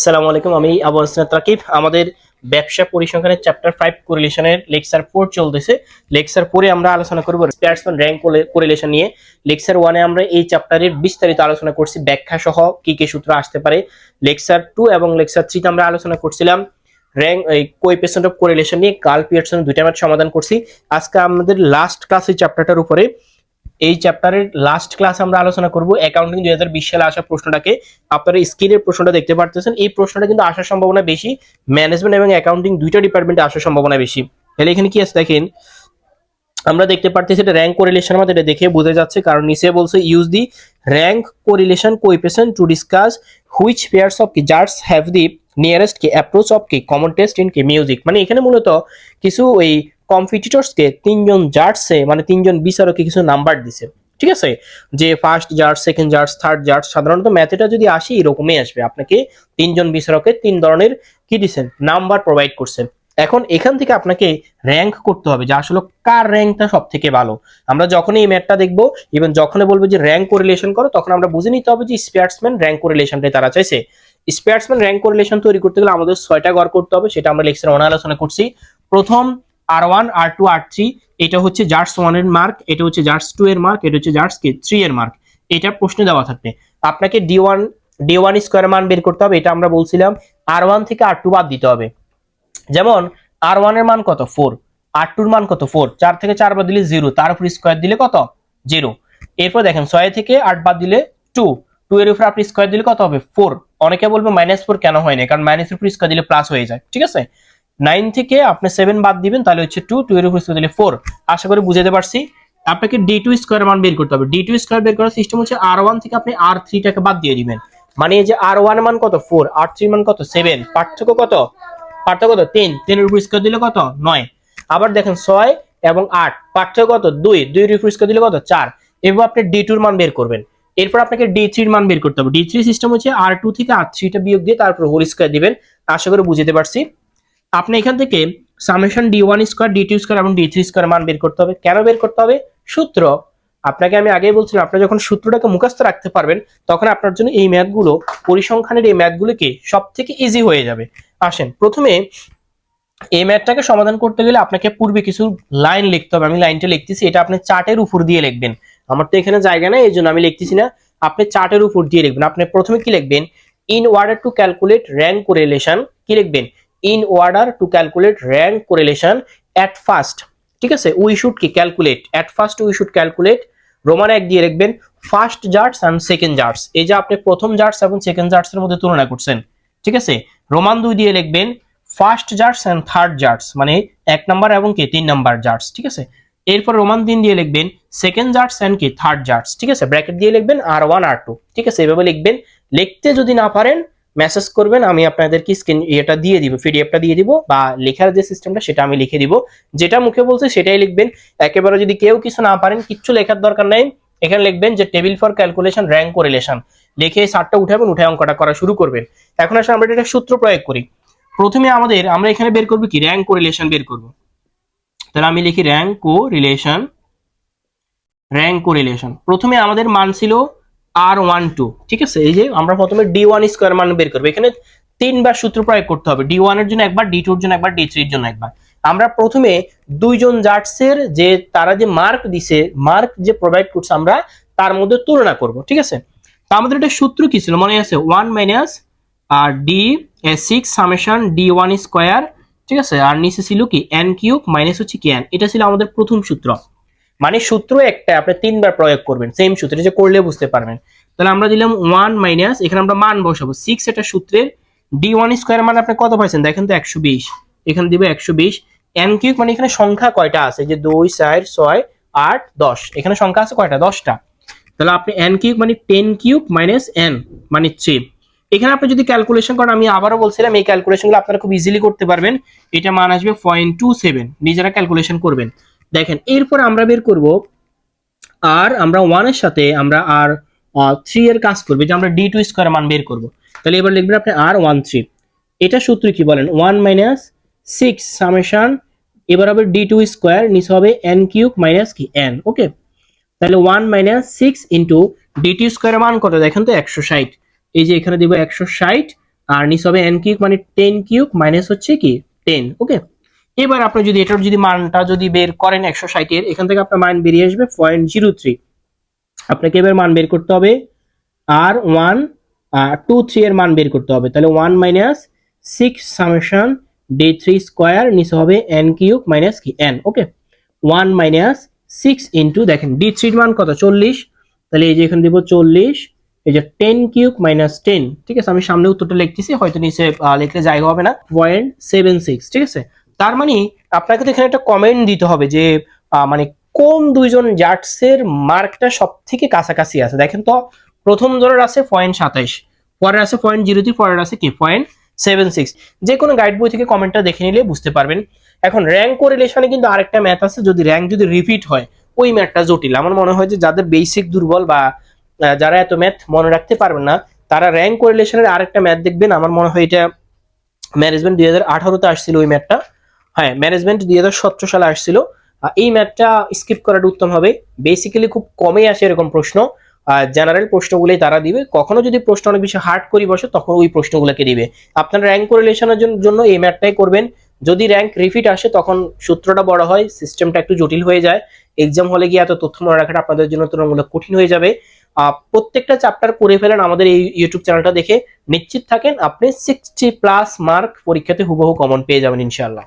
আসসালামু আলাইকুম, আমি আবু হাসনাত রাকিব। আমাদের ব্যবসা পরিসংখ্যানের চ্যাপ্টার ফাইভ কোরিলেশনের লেকচার ফোর চলতেছে। লেকচার ফোরে আমরা আলোচনা করব ব্যাটসম্যান র্যাঙ্ক কোরিলেশন নিয়ে। লেকচার ওয়ানে আমরা এই চ্যাপ্টারের বিস্তারিত আলোচনা করছি ব্যাখ্যা সহ কি কি সূত্র আসতে পারে। লেকচার টু এবং লেকচার থ্রিতে আমরা আলোচনা করছিলাম র্যাঙ্ক এই কোএফিসিয়েন্ট অফ কোরিলেশন নিয়ে। কাল পিয়ারসন দুইটা ম্যাথ সমাধান করছি। আজকে আমাদের লাস্ট ক্লাস এই চ্যাপ্টারটার উপরে এই চ্যাপ্টারের লাস্ট ক্লাস আমরা আলোচনা করব অ্যাকাউন্টিং দুই হাজার বিশ সালে আসা প্রশ্নটাকে। আপনারা স্ক্রিনের প্রশ্নটা দেখতে পারতেছেন। এই প্রশ্নটা কিন্তু আসার সম্ভাবনা বেশি। ম্যানেজমেন্ট এবং অ্যাকাউন্টিং দুইটা ডিপার্টমেন্টে আসার সম্ভাবনা বেশি। তাহলে এখানে কি আছে দেখেন, আমরা দেখতে পারতেছি এটা র্যাঙ্ক কোরিলেশন আমাদের এটা দেখে বোঝা যাচ্ছে। কারণ নিচে বলছে use the rank correlation coefficient to discuss which pairs of কি জার্স হ্যাভ দি নিয়ারেস্ট কি অ্যাপ্রোচ অফ কি কমন টেস্ট ইন কি মিউজিক মানে এখানে মূলত কিছু ওই কম্পিটিটরসকে তিনজন জার্সে মানে তিনজন বিচারকে কিছু নাম্বার দিছে। ঠিক আছে? যে first judge second judge third judge সাধারণত ম্যাথেটা যদি আসে, এরকমই আসবে। আপনাকে তিনজন বিচারকের তিন ধরনের কি দিচ্ছেন নাম্বার প্রোভাইড করছেন। এখন এখান থেকে আপনাকে র্যাঙ্ক করতে হবে যে আসলে কার র্যাঙ্কটা সব থেকে ভালো। আমরা যখনই এই ম্যাথটা দেখব ইভেন যখনই বলব যে র্যাঙ্ক কোরিলেশন করো, তখন আমরা বুঝে নিতে হবে যে স্পেয়ার্সম্যান র্যাঙ্ক কোরিলেশনটাই তারা চাইছে। স্পেয়ার্সম্যান র্যাঙ্ক কোরিলেশন তৈরি করতে গেলে আমাদের ছয়টা গড় করতে হবে, সেটা আমরা লেকচার অনালোচনা করছি। প্রথম R one R two R three এটা হচ্ছে জার্স ওয়ানের মার্ক এটা হচ্ছে জার্স টু এর মার্ক এটা হচ্ছে জার্স কে থ্রি এর মার্ক এটা প্রশ্ন দেওয়া থাকবে। আপনাকে D one D one square মান বের করতে হবে, এটা আমরা বলছিলাম। আর ওয়ান থেকে আর টু বাদ দিতে হবে। যেমন আর ওয়ানের মান কত? ফোর আর টুর মান কত? ফোর চার থেকে চার বাদ দিলে জিরো তার উপর স্কোয়ার দিলে কত? জিরো এরপর দেখেন, ছয় থেকে আট বাদ দিলে টু টু এর উপর আপনি স্কোয়ার দিলে কত হবে? ফোর অনেকে বলবে মাইনাস ফোর কেন হয় না কারণ মাইনাসের উপর স্কোয়ার দিলে প্লাস হয়ে যায়। ঠিক আছে? নাইন থেকে আপনি সেভেন বাদ দিবেন, তাহলে হচ্ছে টু টু এর উপর দিলে ফোর আশা করি বুঝাতে পারছি। আপনাকে ডি টু স্কোয়ার মান বের করতে হবে। ডি টু স্কোয়ার বের করার সিস্টেম হচ্ছে আর ওয়ান থেকে আপনি আর থ্রিটাকে বাদ দিয়ে দিবেন। মানে এই যে আর ওয়ান মান কত? ফোর আর থ্রি মান কত? সেভেন পার্থক্য কত? পার্থক্য কত? তিন। তিনের উপর স্কোয়ার দিলে কত? নয়। আবার দেখেন ছয় এবং আট। পার্থক্য কত? দুই। দুইয়ের উপর স্কোয়ার দিলে কত? চার। এভাবে আপনি ডি টুর মান বের করবেন। এরপর আপনাকে ডি থ্রির মান বের করতে হবে। ডি থ্রি সিস্টেম হচ্ছে আর টু থেকে আর থ্রিটা বিয়োগ দিয়ে তারপর হোল স্কোয়ার দিবেন। আশা করে বুঝতে পারছি। আপনি এখান থেকে summation D one square D two square এবং ডি থ্রি স্কোয়ার মান বের করতে হবে। কেন বের করতে হবে? সূত্র। আপনাকে আমি আগেই বলছিলাম আপনি যখন সূত্রটাকে মুখস্থ রাখতে পারবেন, তখন আপনার জন্য এই ম্যাথগুলো, পরিসংখ্যানের এই ম্যাথগুলোকে সব থেকে ইজি হয়ে যাবে। আসেন, প্রথমে এই ম্যাথটাকে সমাধান করতে গেলে আপনাকে পূর্বে কিছু লাইন লিখতে হবে। আমি লাইনটা লিখতেছি, এটা আপনি চার্টের উপর দিয়ে লিখবেন। আমার তো এখানে জায়গা নেই, এই জন্য আমি লিখতেছি না। আপনি চার্টের উপর দিয়ে লিখবেন। আপনি প্রথমে কি লিখবেন? In order to calculate rank correlation কি লিখবেন? In order to calculate rank correlation at first ঠিক আছে? উই শুড কি? Calculate at first we should calculate Roman এক দিয়ে লিখবেন first judges and second judges এই যে আপনি প্রথম জার্টস এবং সেকেন্ড জার্টস এর মধ্যে তুলনা করছেন, ঠিক আছে? রোমান দুই দিয়ে লিখবেন first judges and third judges মানে এক নাম্বার এবং কি? তিন নাম্বার জার্টস ঠিক আছে? এরপর রোমান তিন দিয়ে লিখবেন সেকেন্ড জার্টস অ্যান্ড কি? থার্ড জার্টস ঠিক আছে? ব্র্যাকেট দিয়ে লিখবেন আর ওয়ান আর টু ঠিক আছে? এভাবে লিখবেন। লিখতে যদি না পারেন মেসেজ করবেন, আমি আপনাদেরকে স্ক্রিন এটা দিয়ে দিব পিডিএফটা দিয়ে দিব বা লেখার যে সিস্টেমটা সেটা আমি লিখে দিব। যেটা মুখে বলছে সেটাই লিখবেন। একেবারে যদি কেউ কিছু না পারেন, কিচ্ছু লেখার দরকার নেই। এখানে লিখবেন যে table for calculation rank correlation লিখে সারটা উঠাবেন, উঠে অঙ্কটা করা শুরু করবেন। এখন আসলে আমরা এটা সূত্র প্রয়োগ করি। প্রথমে আমাদের, আমরা এখানে বের করব কি? র্যাঙ্ক কোরিলেশন বের করব। তাহলে আমি লিখি rank correlation rank correlation প্রথমে আমাদের মান ছিল আর ওয়ান টু ঠিক আছে? এই যে আমরা প্রথমে ডি ওয়ান স্কোয়ার মান বের করব। এখানে তিনবার সূত্র প্রয়োগ করতে হবে। ডি ওয়ানের জন্য একবার ডি টুর জন্য একবার ডি থ্রির জন্য একবার। আমরা প্রথমে দুইজন জার্টসের যে, তারা যে মার্ক দিছে মার্ক যে প্রোভাইড করছে আমরা, তার মধ্যে তুলনা করব, ঠিক আছে? তা আমাদের একটা সূত্র কি ছিল? মনে আছে one minus R D six summation D one square ঠিক আছে? আর নিচে ছিল কি? এন কিউব মাইনাস হচ্ছে কি এন এটা ছিল আমাদের প্রথম সূত্র। মানে সূত্র একটা, আপনি তিনবার প্রয়োগ করবেন সেম সূত্র যে করলে বুঝতে পারবেন। তাহলে আমরা দিলাম ওয়ান মাইনাস এখানে আমরা মান বসাবো। সিক্স এটা সূত্রের ডি ওয়ান স্কোয়ার মানে আপনি কত পাইছেন? দেখেন তো একশো বিশ। এখানে দিব একশো বিশ। এন কিউব মানে এখানে সংখ্যা কয়টা আছে? যে দুই, চার, ছয়, আট, দশ। এখানে সংখ্যা আছে কয়টা? দশটা। তাহলে আপনি এন কিউব মানে টেন কিউব মাইনাস এন মানে থ্রি এখানে আপনি যদি ক্যালকুলেশন করেন, আমি আবারও বলছিলাম, এই ক্যালকুলেশনগুলো আপনারা খুব ইজিলি করতে পারবেন। এটা মান আসবে পয়েন্ট টু সেভেন নিজেরা ক্যালকুলেশন করবেন। দেখেন, এরপর আমরা বের করব আর আমরা ওয়ানের সাথে আমরা আর থ্রি এর কাজ করব যে আমরা ডি টু স্কোয়ার মান বের করব। তাহলে এবার লিখবেন আপনি আর ওয়ান থ্রি এটা সূত্র কি বলেন? ওয়ান মাইনাস সিক্স সামেশন এবার হবে ডি টু স্কোয়ার নিচে হবে এন কিউব মাইনাস কি? এন ওকে তাহলে one minus six into D two square মান কত? দেখেন তো, একশো ষাট। এই যে এখানে দিব একশো ষাট, আর নিচে হবে এন কিউক মানে টেন কিউক মাইনাস হচ্ছে কি? টেন ওকে এবার আপনি যদি এটার যদি মানটা যদি বের করেন একশো ষাটের এখান থেকে আপনার মান বেরিয়ে আসবে পয়েন্ট জিরো থ্রি। আপনাকে এবার মান বের করতে হবে আর ওয়ান টু থ্রি এর মান বের করতে হবে। তাহলে one minus six summation D three square, নিচে হবে এন কিউব মাইনাস কি? N, okay? One minus six into, দেখেন ডি থ্রির মান কত? চল্লিশ। তাহলে এই যে এখানে দিব চল্লিশ, এই যে টেন কিউব মাইনাস টেন। ঠিক আছে, আমি সামনে উত্তরটা লিখতেছি, হয়তো নিচে লিখলে জায়গা হবে না। পয়েন্ট সেভেন সিক্স, ঠিক আছে? তার মানে আপনাকে তো এখানে একটা কমেন্ট দিতে হবে যে মানে কোন দুইজন জার্টসের মার্কটা সব থেকে কাছাকাছি আছে? দেখেন তো, প্রথম জনের আছে পয়েন্ট সাতাইশ, পরের আছে পয়েন্ট জিরো থ্রি পরের আছে কি? পয়েন্ট সেভেন সিক্স যে কোনো গাইড বই থেকে কমেন্টটা দেখে নিলে বুঝতে পারবেন। এখন র্যাঙ্ক কোরিলেশনে কিন্তু আরেকটা ম্যাথ আছে, যদি র্যাঙ্ক যদি রিপিট হয়, ওই ম্যাথটা জটিল। আমার মনে হয় যে যাদের বেসিক দুর্বল বা যারা এত ম্যাথ মনে রাখতে পারবেন না, তারা র্যাঙ্ক কোরিলেশনের আরেকটা ম্যাথ দেখবেন। আমার মনে হয় এটা ম্যানেজমেন্ট দুই হাজার আঠারোতে আসছিল ওই ম্যাথটা হ্যাঁ ম্যানেজমেন্ট দুই হাজার সতেরো সালে আসছিল। এই ম্যাথটা স্কিপ করাটা উত্তম হবে। বেসিক্যালি খুব কমই আসে এরকম প্রশ্ন। জেনারেল প্রশ্নগুলোই তারা দিবে। কখনো যদি প্রশ্ন অনেক বেশি হার্ড করি বসে, তখন ওই প্রশ্নগুলোকে দিবে। আপনার র্যাঙ্ক কোরিলেশনের জন্য এই ম্যাথটাই করবেন। যদি র্যাঙ্ক রিপিট আসে, তখন সূত্রটা বড় হয় সিস্টেমটা একটু জটিল হয়ে যায়। এক্সাম হলে গিয়ে এত তথ্য মনে রাখাটা আপনাদের জন্য তুলনামূলক কঠিন হয়ে যাবে। প্রত্যেকটা চ্যাপ্টার করে ফেলেন আমাদের এই ইউটিউব চ্যানেলটা দেখে। নিশ্চিত থাকেন, আপনি সিক্সটি প্লাস মার্ক পরীক্ষাতে হুবহু কমন পেয়ে যাবেন, ইনশাআল্লাহ।